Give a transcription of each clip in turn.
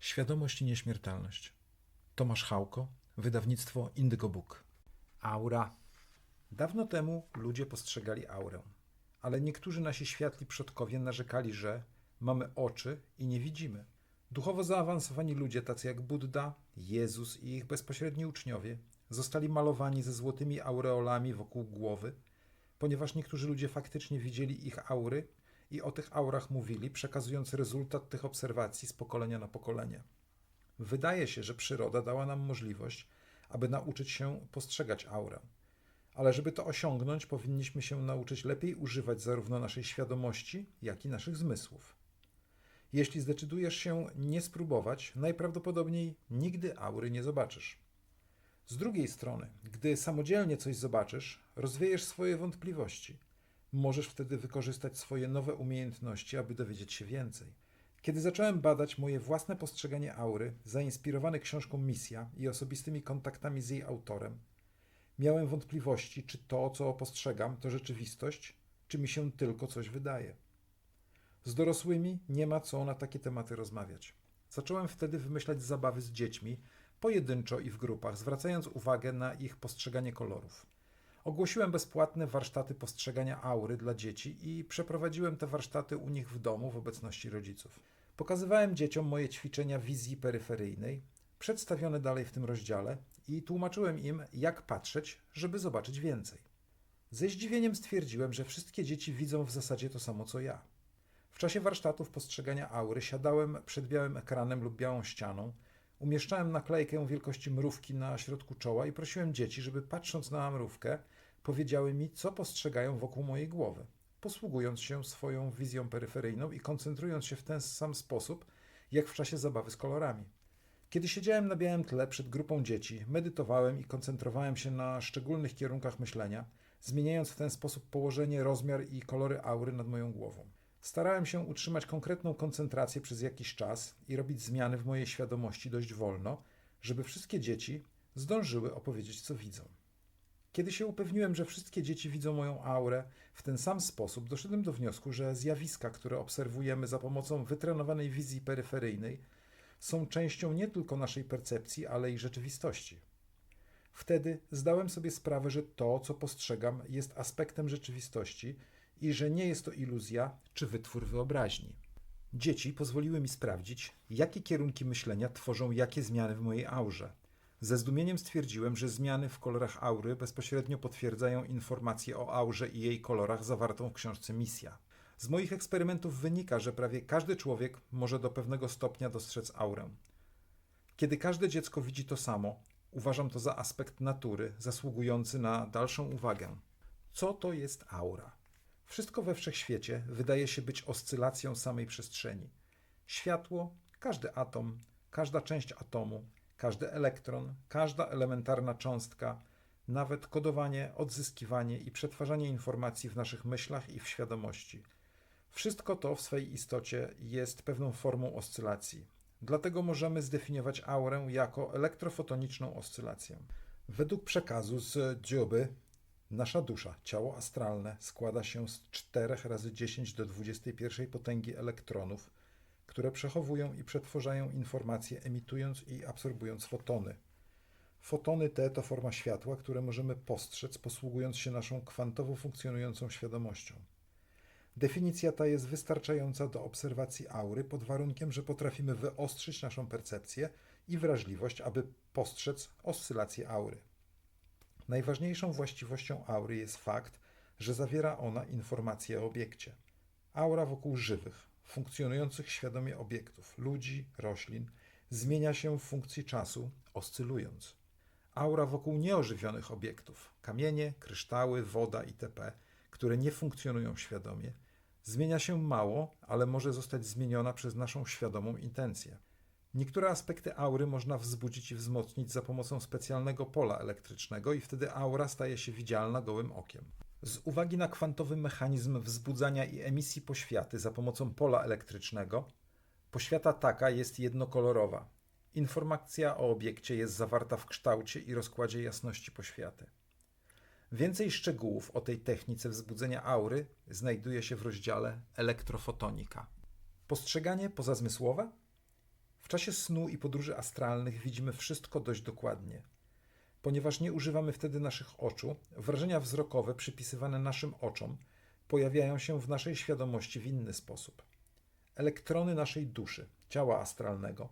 Świadomość i nieśmiertelność. Tomasz Hałko, wydawnictwo Indigo Book. Aura. Dawno temu ludzie postrzegali aurę, ale niektórzy nasi światli przodkowie narzekali, że mamy oczy i nie widzimy. Duchowo zaawansowani ludzie, tacy jak Buddha, Jezus i ich bezpośredni uczniowie, zostali malowani ze złotymi aureolami wokół głowy, ponieważ niektórzy ludzie faktycznie widzieli ich aury i o tych aurach mówili, przekazując rezultat tych obserwacji z pokolenia na pokolenie. Wydaje się, że przyroda dała nam możliwość, aby nauczyć się postrzegać aurę. Ale żeby to osiągnąć, powinniśmy się nauczyć lepiej używać zarówno naszej świadomości, jak i naszych zmysłów. Jeśli zdecydujesz się nie spróbować, najprawdopodobniej nigdy aury nie zobaczysz. Z drugiej strony, gdy samodzielnie coś zobaczysz, rozwiejesz swoje wątpliwości. Możesz wtedy wykorzystać swoje nowe umiejętności, aby dowiedzieć się więcej. Kiedy zacząłem badać moje własne postrzeganie aury, zainspirowany książką Misja i osobistymi kontaktami z jej autorem, miałem wątpliwości, czy to, co postrzegam, to rzeczywistość, czy mi się tylko coś wydaje. Z dorosłymi nie ma co na takie tematy rozmawiać. Zacząłem wtedy wymyślać zabawy z dziećmi, pojedynczo i w grupach, zwracając uwagę na ich postrzeganie kolorów. Ogłosiłem bezpłatne warsztaty postrzegania aury dla dzieci i przeprowadziłem te warsztaty u nich w domu w obecności rodziców. Pokazywałem dzieciom moje ćwiczenia wizji peryferyjnej, przedstawione dalej w tym rozdziale, i tłumaczyłem im, jak patrzeć, żeby zobaczyć więcej. Ze zdziwieniem stwierdziłem, że wszystkie dzieci widzą w zasadzie to samo co ja. W czasie warsztatów postrzegania aury siadałem przed białym ekranem lub białą ścianą, umieszczałem naklejkę wielkości mrówki na środku czoła i prosiłem dzieci, żeby patrząc na mrówkę, powiedziały mi, co postrzegają wokół mojej głowy, posługując się swoją wizją peryferyjną i koncentrując się w ten sam sposób, jak w czasie zabawy z kolorami. Kiedy siedziałem na białym tle przed grupą dzieci, medytowałem i koncentrowałem się na szczególnych kierunkach myślenia, zmieniając w ten sposób położenie, rozmiar i kolory aury nad moją głową. Starałem się utrzymać konkretną koncentrację przez jakiś czas i robić zmiany w mojej świadomości dość wolno, żeby wszystkie dzieci zdążyły opowiedzieć, co widzą. Kiedy się upewniłem, że wszystkie dzieci widzą moją aurę w ten sam sposób, doszedłem do wniosku, że zjawiska, które obserwujemy za pomocą wytrenowanej wizji peryferyjnej, są częścią nie tylko naszej percepcji, ale i rzeczywistości. Wtedy zdałem sobie sprawę, że to, co postrzegam, jest aspektem rzeczywistości i że nie jest to iluzja czy wytwór wyobraźni. Dzieci pozwoliły mi sprawdzić, jakie kierunki myślenia tworzą jakie zmiany w mojej aurze. Ze zdumieniem stwierdziłem, że zmiany w kolorach aury bezpośrednio potwierdzają informacje o aurze i jej kolorach zawartą w książce Misja. Z moich eksperymentów wynika, że prawie każdy człowiek może do pewnego stopnia dostrzec aurę. Kiedy każde dziecko widzi to samo, uważam to za aspekt natury zasługujący na dalszą uwagę. Co to jest aura? Wszystko we wszechświecie wydaje się być oscylacją samej przestrzeni. Światło, każdy atom, każda część atomu, każdy elektron, każda elementarna cząstka, nawet kodowanie, odzyskiwanie i przetwarzanie informacji w naszych myślach i w świadomości. Wszystko to w swej istocie jest pewną formą oscylacji. Dlatego możemy zdefiniować aurę jako elektrofotoniczną oscylację. Według przekazu z Dzioby Nasza dusza, ciało astralne, składa się z 4 razy 10 do 21 potęgi elektronów, które przechowują i przetwarzają informacje, emitując i absorbując fotony. Fotony te to forma światła, które możemy postrzec, posługując się naszą kwantowo funkcjonującą świadomością. Definicja ta jest wystarczająca do obserwacji aury pod warunkiem, że potrafimy wyostrzyć naszą percepcję i wrażliwość, aby postrzec oscylację aury. Najważniejszą właściwością aury jest fakt, że zawiera ona informacje o obiekcie. Aura wokół żywych, funkcjonujących świadomie obiektów, ludzi, roślin, zmienia się w funkcji czasu, oscylując. Aura wokół nieożywionych obiektów, kamienie, kryształy, woda itp., które nie funkcjonują świadomie, zmienia się mało, ale może zostać zmieniona przez naszą świadomą intencję. Niektóre aspekty aury można wzbudzić i wzmocnić za pomocą specjalnego pola elektrycznego i wtedy aura staje się widzialna gołym okiem. Z uwagi na kwantowy mechanizm wzbudzania i emisji poświaty za pomocą pola elektrycznego, poświata taka jest jednokolorowa. Informacja o obiekcie jest zawarta w kształcie i rozkładzie jasności poświaty. Więcej szczegółów o tej technice wzbudzenia aury znajduje się w rozdziale Elektrofotonika. Postrzeganie pozazmysłowe W czasie snu i podróży astralnych widzimy wszystko dość dokładnie. Ponieważ nie używamy wtedy naszych oczu, wrażenia wzrokowe przypisywane naszym oczom pojawiają się w naszej świadomości w inny sposób. Elektrony naszej duszy, ciała astralnego,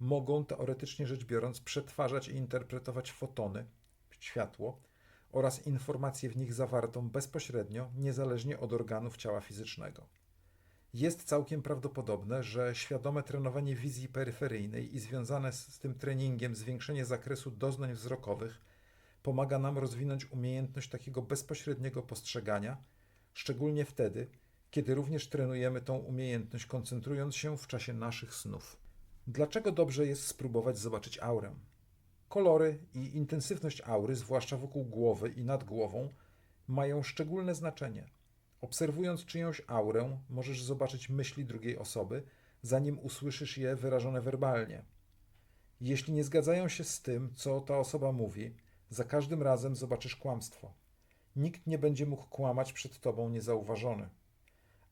mogą teoretycznie rzecz biorąc przetwarzać i interpretować fotony, światło oraz informacje w nich zawartą bezpośrednio, niezależnie od organów ciała fizycznego. Jest całkiem prawdopodobne, że świadome trenowanie wizji peryferyjnej i związane z tym treningiem zwiększenie zakresu doznań wzrokowych pomaga nam rozwinąć umiejętność takiego bezpośredniego postrzegania, szczególnie wtedy, kiedy również trenujemy tą umiejętność, koncentrując się w czasie naszych snów. Dlaczego dobrze jest spróbować zobaczyć aurę? Kolory i intensywność aury, zwłaszcza wokół głowy i nad głową, mają szczególne znaczenie. Obserwując czyjąś aurę, możesz zobaczyć myśli drugiej osoby, zanim usłyszysz je wyrażone werbalnie. Jeśli nie zgadzają się z tym, co ta osoba mówi, za każdym razem zobaczysz kłamstwo. Nikt nie będzie mógł kłamać przed tobą niezauważony.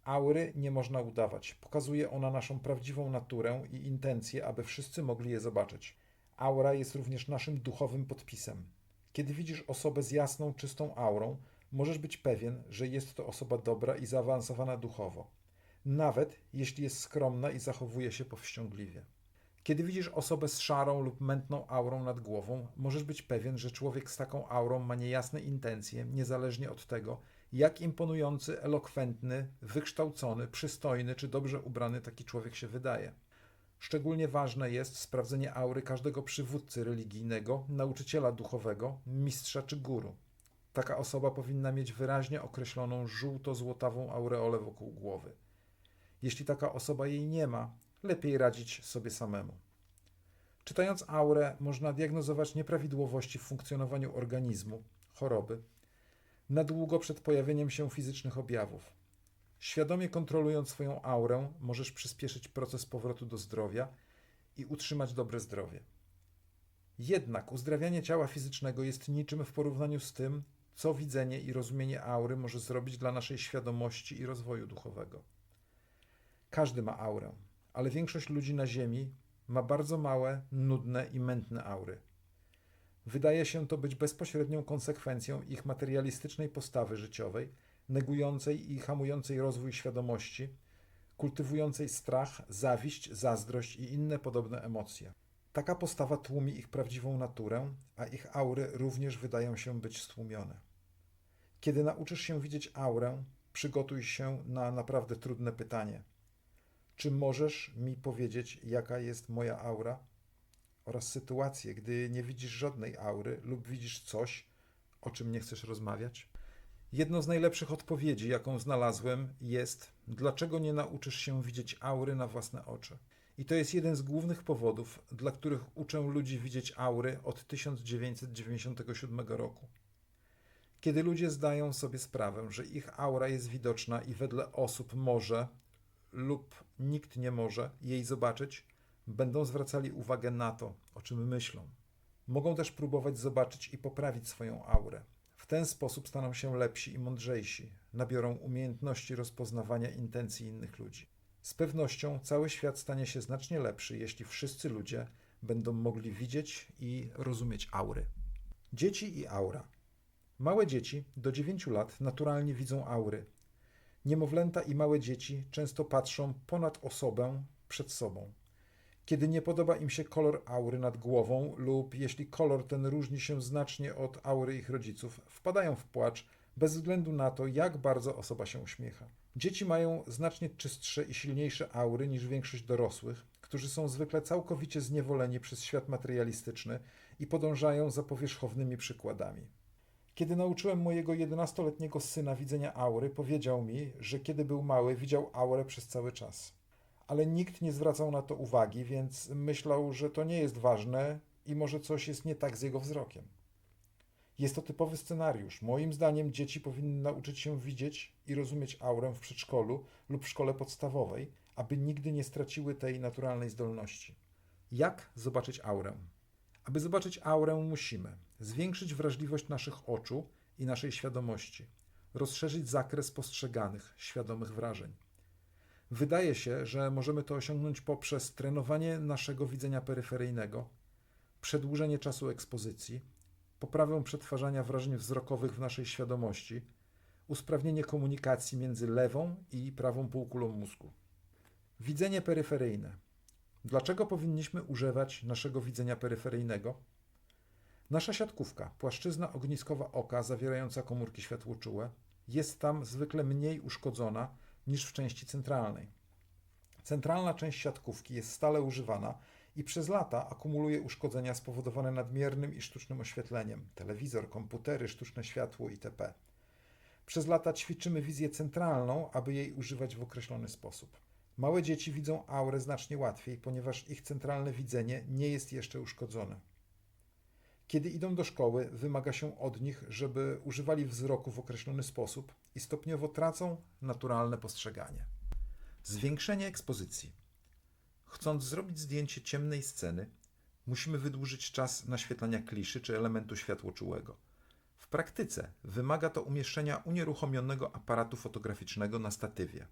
Aury nie można udawać. Pokazuje ona naszą prawdziwą naturę i intencje, aby wszyscy mogli je zobaczyć. Aura jest również naszym duchowym podpisem. Kiedy widzisz osobę z jasną, czystą aurą, możesz być pewien, że jest to osoba dobra i zaawansowana duchowo, nawet jeśli jest skromna i zachowuje się powściągliwie. Kiedy widzisz osobę z szarą lub mętną aurą nad głową, możesz być pewien, że człowiek z taką aurą ma niejasne intencje, niezależnie od tego, jak imponujący, elokwentny, wykształcony, przystojny czy dobrze ubrany taki człowiek się wydaje. Szczególnie ważne jest sprawdzenie aury każdego przywódcy religijnego, nauczyciela duchowego, mistrza czy guru. Taka osoba powinna mieć wyraźnie określoną żółto-złotawą aureolę wokół głowy. Jeśli taka osoba jej nie ma, lepiej radzić sobie samemu. Czytając aurę, można diagnozować nieprawidłowości w funkcjonowaniu organizmu, choroby, na długo przed pojawieniem się fizycznych objawów. Świadomie kontrolując swoją aurę, możesz przyspieszyć proces powrotu do zdrowia i utrzymać dobre zdrowie. Jednak uzdrawianie ciała fizycznego jest niczym w porównaniu z tym, co widzenie i rozumienie aury może zrobić dla naszej świadomości i rozwoju duchowego. Każdy ma aurę, ale większość ludzi na Ziemi ma bardzo małe, nudne i mętne aury. Wydaje się to być bezpośrednią konsekwencją ich materialistycznej postawy życiowej, negującej i hamującej rozwój świadomości, kultywującej strach, zawiść, zazdrość i inne podobne emocje. Taka postawa tłumi ich prawdziwą naturę, a ich aury również wydają się być stłumione. Kiedy nauczysz się widzieć aurę, przygotuj się na naprawdę trudne pytanie. Czy możesz mi powiedzieć, jaka jest moja aura? Oraz sytuację, gdy nie widzisz żadnej aury lub widzisz coś, o czym nie chcesz rozmawiać? Jedną z najlepszych odpowiedzi, jaką znalazłem, jest: dlaczego nie nauczysz się widzieć aury na własne oczy? I to jest jeden z głównych powodów, dla których uczę ludzi widzieć aury od 1997 roku. Kiedy ludzie zdają sobie sprawę, że ich aura jest widoczna i wedle osób może lub nikt nie może jej zobaczyć, będą zwracali uwagę na to, o czym myślą. Mogą też próbować zobaczyć i poprawić swoją aurę. W ten sposób staną się lepsi i mądrzejsi, nabiorą umiejętności rozpoznawania intencji innych ludzi. Z pewnością cały świat stanie się znacznie lepszy, jeśli wszyscy ludzie będą mogli widzieć i rozumieć aury. Dzieci i aura. Małe dzieci do 9 lat naturalnie widzą aury. Niemowlęta i małe dzieci często patrzą ponad osobę przed sobą. Kiedy nie podoba im się kolor aury nad głową, lub jeśli kolor ten różni się znacznie od aury ich rodziców, wpadają w płacz bez względu na to, jak bardzo osoba się uśmiecha. Dzieci mają znacznie czystsze i silniejsze aury niż większość dorosłych, którzy są zwykle całkowicie zniewoleni przez świat materialistyczny i podążają za powierzchownymi przykładami. Kiedy nauczyłem mojego 11-letniego syna widzenia aury, powiedział mi, że kiedy był mały, widział aurę przez cały czas. Ale nikt nie zwracał na to uwagi, więc myślał, że to nie jest ważne i może coś jest nie tak z jego wzrokiem. Jest to typowy scenariusz. Moim zdaniem dzieci powinny nauczyć się widzieć i rozumieć aurę w przedszkolu lub w szkole podstawowej, aby nigdy nie straciły tej naturalnej zdolności. Jak zobaczyć aurę? Aby zobaczyć aurę, musimy zwiększyć wrażliwość naszych oczu i naszej świadomości, rozszerzyć zakres postrzeganych, świadomych wrażeń, Wydaje się, że możemy to osiągnąć poprzez trenowanie naszego widzenia peryferyjnego, przedłużenie czasu ekspozycji, poprawę przetwarzania wrażeń wzrokowych w naszej świadomości, usprawnienie komunikacji między lewą i prawą półkulą mózgu. Widzenie peryferyjne. Dlaczego powinniśmy używać naszego widzenia peryferyjnego? Nasza siatkówka, płaszczyzna ogniskowa oka zawierająca komórki światłoczułe, jest tam zwykle mniej uszkodzona niż w części centralnej. Centralna część siatkówki jest stale używana i przez lata akumuluje uszkodzenia spowodowane nadmiernym i sztucznym oświetleniem telewizor, komputery, sztuczne światło itp. Przez lata ćwiczymy wizję centralną, aby jej używać w określony sposób. Małe dzieci widzą aurę znacznie łatwiej, ponieważ ich centralne widzenie nie jest jeszcze uszkodzone. Kiedy idą do szkoły, wymaga się od nich, żeby używali wzroku w określony sposób i stopniowo tracą naturalne postrzeganie. Zwiększenie ekspozycji. Chcąc zrobić zdjęcie ciemnej sceny, musimy wydłużyć czas naświetlania kliszy czy elementu światłoczułego. W praktyce wymaga to umieszczenia unieruchomionego aparatu fotograficznego na statywie.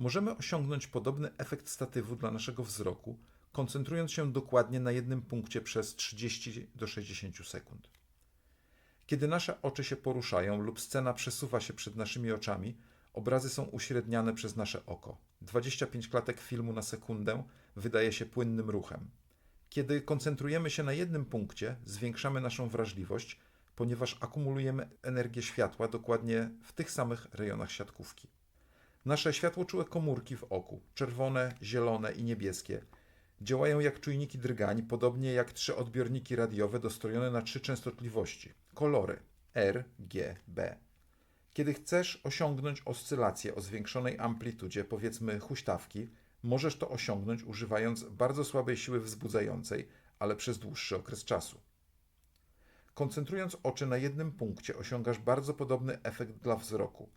Możemy osiągnąć podobny efekt statywu dla naszego wzroku, koncentrując się dokładnie na jednym punkcie przez 30 do 60 sekund. Kiedy nasze oczy się poruszają lub scena przesuwa się przed naszymi oczami, obrazy są uśredniane przez nasze oko. 25 klatek filmu na sekundę wydaje się płynnym ruchem. Kiedy koncentrujemy się na jednym punkcie, zwiększamy naszą wrażliwość, ponieważ akumulujemy energię światła dokładnie w tych samych rejonach siatkówki. Nasze światłoczułe komórki w oku, czerwone, zielone i niebieskie, działają jak czujniki drgań, podobnie jak trzy odbiorniki radiowe dostrojone na trzy częstotliwości kolory R, G, B. Kiedy chcesz osiągnąć oscylację o zwiększonej amplitudzie, powiedzmy huśtawki, możesz to osiągnąć używając bardzo słabej siły wzbudzającej, ale przez dłuższy okres czasu. Koncentrując oczy na jednym punkcie, osiągasz bardzo podobny efekt dla wzroku.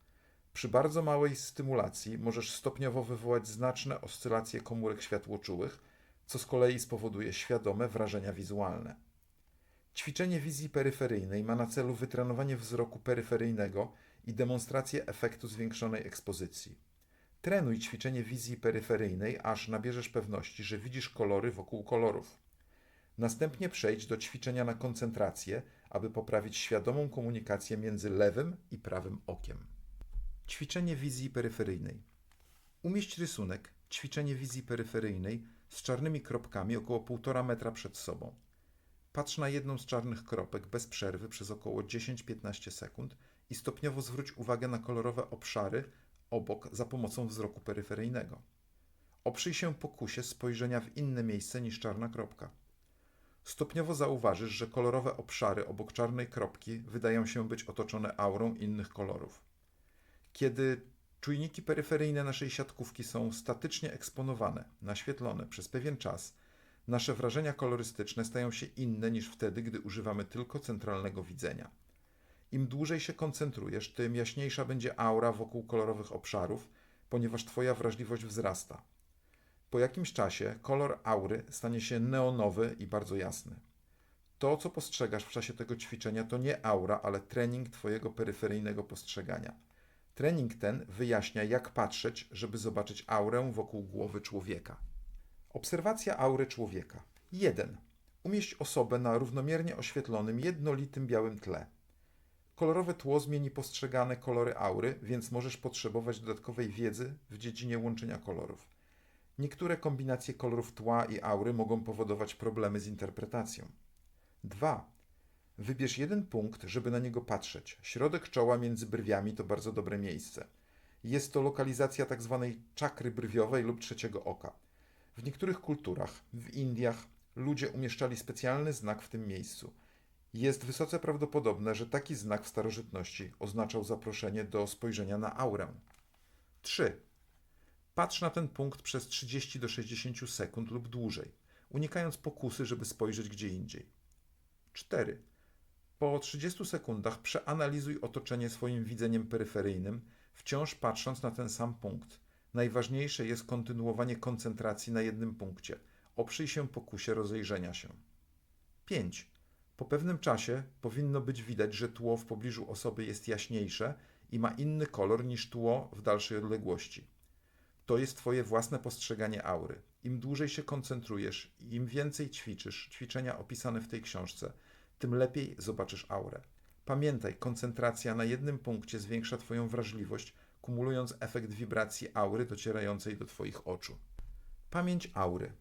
Przy bardzo małej stymulacji możesz stopniowo wywołać znaczne oscylacje komórek światłoczułych, co z kolei spowoduje świadome wrażenia wizualne. Ćwiczenie wizji peryferyjnej ma na celu wytrenowanie wzroku peryferyjnego i demonstrację efektu zwiększonej ekspozycji. Trenuj ćwiczenie wizji peryferyjnej, aż nabierzesz pewności, że widzisz kolory wokół kolorów. Następnie przejdź do ćwiczenia na koncentrację, aby poprawić świadomą komunikację między lewym i prawym okiem. Ćwiczenie wizji peryferyjnej. Umieść rysunek, ćwiczenie wizji peryferyjnej z czarnymi kropkami około 1,5 metra przed sobą. Patrz na jedną z czarnych kropek bez przerwy przez około 10-15 sekund i stopniowo zwróć uwagę na kolorowe obszary obok za pomocą wzroku peryferyjnego. Oprzyj się pokusie spojrzenia w inne miejsce niż czarna kropka. Stopniowo zauważysz, że kolorowe obszary obok czarnej kropki wydają się być otoczone aurą innych kolorów. Kiedy czujniki peryferyjne naszej siatkówki są statycznie eksponowane, naświetlone przez pewien czas, nasze wrażenia kolorystyczne stają się inne niż wtedy, gdy używamy tylko centralnego widzenia. Im dłużej się koncentrujesz, tym jaśniejsza będzie aura wokół kolorowych obszarów, ponieważ Twoja wrażliwość wzrasta. Po jakimś czasie kolor aury stanie się neonowy i bardzo jasny. To, co postrzegasz w czasie tego ćwiczenia, to nie aura, ale trening Twojego peryferyjnego postrzegania. Trening ten wyjaśnia, jak patrzeć, żeby zobaczyć aurę wokół głowy człowieka. Obserwacja aury człowieka. 1. Umieść osobę na równomiernie oświetlonym, jednolitym białym tle. Kolorowe tło zmieni postrzegane kolory aury, więc możesz potrzebować dodatkowej wiedzy w dziedzinie łączenia kolorów. Niektóre kombinacje kolorów tła i aury mogą powodować problemy z interpretacją. 2. Wybierz jeden punkt, żeby na niego patrzeć. Środek czoła między brwiami to bardzo dobre miejsce. Jest to lokalizacja tzw. Tak czakry brwiowej lub trzeciego oka. W niektórych kulturach, w Indiach, ludzie umieszczali specjalny znak w tym miejscu. Jest wysoce prawdopodobne, że taki znak w starożytności oznaczał zaproszenie do spojrzenia na aurę. 3. Patrz na ten punkt przez 30 do 60 sekund lub dłużej, unikając pokusy, żeby spojrzeć gdzie indziej. 4. Po 30 sekundach przeanalizuj otoczenie swoim widzeniem peryferyjnym, wciąż patrząc na ten sam punkt. Najważniejsze jest kontynuowanie koncentracji na jednym punkcie. Oprzyj się pokusie rozejrzenia się. 5. Po pewnym czasie powinno być widać, że tło w pobliżu osoby jest jaśniejsze i ma inny kolor niż tło w dalszej odległości. To jest Twoje własne postrzeganie aury. Im dłużej się koncentrujesz, im więcej ćwiczysz, ćwiczenia opisane w tej książce, tym lepiej zobaczysz aurę. Pamiętaj, koncentracja na jednym punkcie zwiększa Twoją wrażliwość, kumulując efekt wibracji aury docierającej do Twoich oczu. Pamięć aury.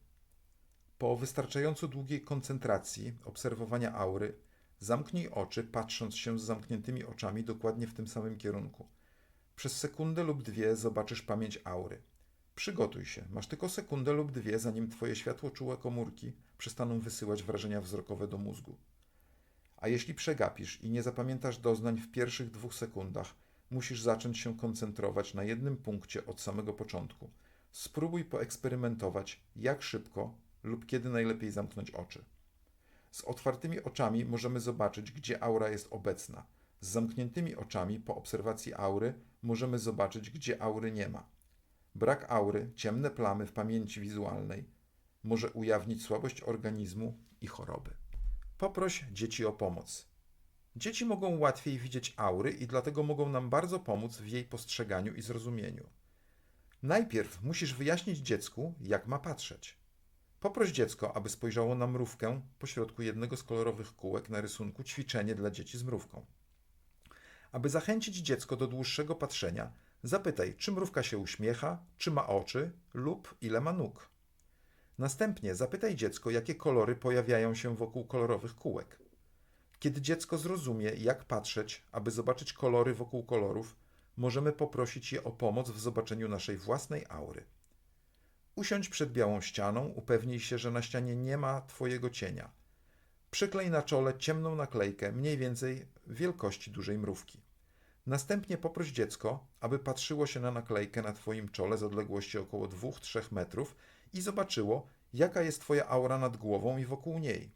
Po wystarczająco długiej koncentracji obserwowania aury, zamknij oczy, patrząc się z zamkniętymi oczami dokładnie w tym samym kierunku. Przez sekundę lub dwie zobaczysz pamięć aury. Przygotuj się, masz tylko sekundę lub dwie, zanim Twoje światłoczułe komórki przestaną wysyłać wrażenia wzrokowe do mózgu. A jeśli przegapisz i nie zapamiętasz doznań w pierwszych dwóch sekundach, musisz zacząć się koncentrować na jednym punkcie od samego początku. Spróbuj poeksperymentować, jak szybko lub kiedy najlepiej zamknąć oczy. Z otwartymi oczami możemy zobaczyć, gdzie aura jest obecna. Z zamkniętymi oczami po obserwacji aury możemy zobaczyć, gdzie aury nie ma. Brak aury, ciemne plamy w pamięci wizualnej może ujawnić słabość organizmu i choroby. Poproś dzieci o pomoc. Dzieci mogą łatwiej widzieć aury i dlatego mogą nam bardzo pomóc w jej postrzeganiu i zrozumieniu. Najpierw musisz wyjaśnić dziecku, jak ma patrzeć. Poproś dziecko, aby spojrzało na mrówkę pośrodku jednego z kolorowych kółek na rysunku ćwiczenie dla dzieci z mrówką. Aby zachęcić dziecko do dłuższego patrzenia, zapytaj, czy mrówka się uśmiecha, czy ma oczy lub ile ma nóg. Następnie zapytaj dziecko, jakie kolory pojawiają się wokół kolorowych kółek. Kiedy dziecko zrozumie, jak patrzeć, aby zobaczyć kolory wokół kolorów, możemy poprosić je o pomoc w zobaczeniu naszej własnej aury. Usiądź przed białą ścianą, upewnij się, że na ścianie nie ma Twojego cienia. Przyklej na czole ciemną naklejkę, mniej więcej wielkości dużej mrówki. Następnie poproś dziecko, aby patrzyło się na naklejkę na Twoim czole z odległości około 2-3 metrów i zobaczyło, jaka jest Twoja aura nad głową i wokół niej.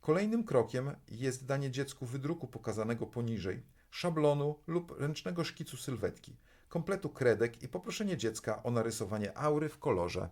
Kolejnym krokiem jest danie dziecku wydruku pokazanego poniżej, szablonu lub ręcznego szkicu sylwetki, kompletu kredek i poproszenie dziecka o narysowanie aury w kolorze.